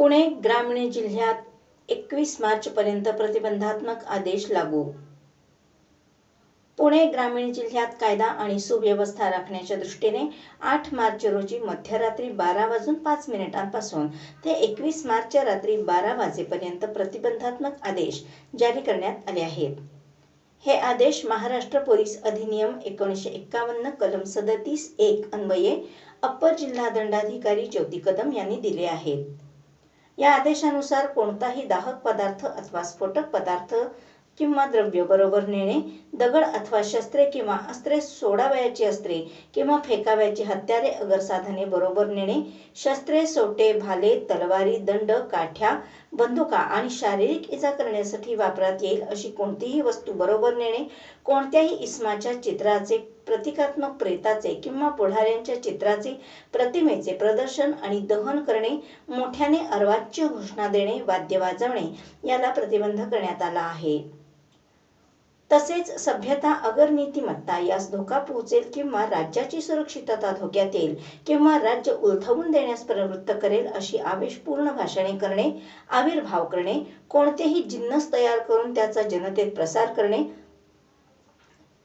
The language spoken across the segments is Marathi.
पुणे ग्रामीण जिल्ह्यात एकवीस मार्चपर्यंत प्रतिबंधात्मक आदेश लागू. पुणे ग्रामीण जिल्ह्यात कायदा आणि सुव्यवस्था राखण्याच्या दृष्टीने आठ मार्च रोजी मध्यरात्री बारा वाजून पाच मिनिटांपासून ते एकवीस मार्च रात्री बारा वाजेपर्यंत प्रतिबंधात्मक आदेश जारी करण्यात आले आहेत. हे आदेश महाराष्ट्र पोलीस अधिनियम एकोणीसशे एक्कावन्न कलम सदतीस एक अन्वये अप्पर जिल्हा दंडाधिकारी ज्योती कदम यांनी दिले आहेत. या आदेशानुसार कोणताही दाहक पदार्थ अथवा स्फोटक पदार्थ किंवा द्रव्य बरोबर नेणे दगड अथवा शस्त्रे किंवा अस्त्रे सोडावयाची अस्त्रे किंवा फेकावयाची हत्यारे अगर साधने बरोबर नेणे शस्त्रे सोटे भाले तलवारी दंड काठ्या बंदुका आणि शारीरिक इजा करण्यासाठी वापरात येईल अशी कोणतीही वस्तू बरोबर नेणे कोणत्याही इस्माच्या चित्राचे प्रतिकात्मक प्रेताचे किंवा पुढाऱ्यांच्या चित्राचे प्रतिमेचे प्रदर्शन आणि दहन करणे मोठ्याने अर्वाच्य घोषणा देणे वाद्य वाजवणे याला प्रतिबंध करण्यात आला आहे. तसेच सभ्यता अगर नीतिमत्ता यास धोका पोहोचेल किंवा राज्याची सुरक्षितता धोक्यात येईल किंवा राज्य उलथवून देण्यास प्रवृत्त करेल अशी आवेशपूर्ण भाषणे करणे आविर्भाव करणे कोणतेही जिन्नस तयार करून त्याचा जनतेत प्रसार करणे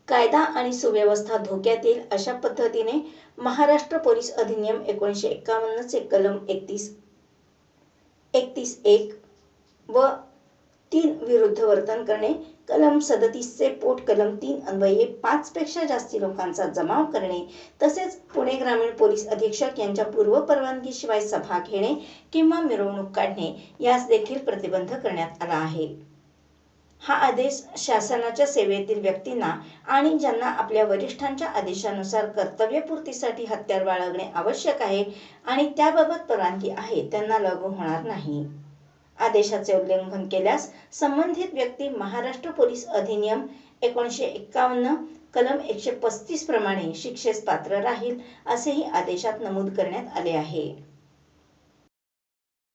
कायदा आणि सुव्यवस्था धोक्यात येईल अशा पद्धतीने महाराष्ट्र पोलीस अधिनियम एकोणीसशे एक्कावन्नचे कलम एकतीस एकतीस एक व तीन विरुद्ध वर्तन करणे कलम सदतीसचे पोट कलम तीन अन्वये पाचपेक्षा जास्ती लोकांचा जमाव करणे तसेच पुणे ग्रामीण पोलीस अधीक्षक यांच्या पूर्व परवानगीशिवाय सभा घेणे किंवा मिरवणूक काढणे यास देखील प्रतिबंध करण्यात आला आहे. हा आदेश शासनाच्या सेवेतील व्यक्तींना आणि ज्यांना आपल्या वरिष्ठांच्या आदेशानुसार कर्तव्यपूर्तीसाठी हत्यार बाळगणे आवश्यक आहे आणि त्याबाबत परवानगी आहे त्यांना लागू होणार नाही. आदेशाचे उल्लंघन केल्यास संबंधित व्यक्ती महाराष्ट्र पोलीस अधिनियम एकोणीसशे एक्कावन्न कलम एकशे पस्तीस प्रमाणे शिक्षेस पात्र राहील असेही आदेशात नमूद करण्यात आले आहे.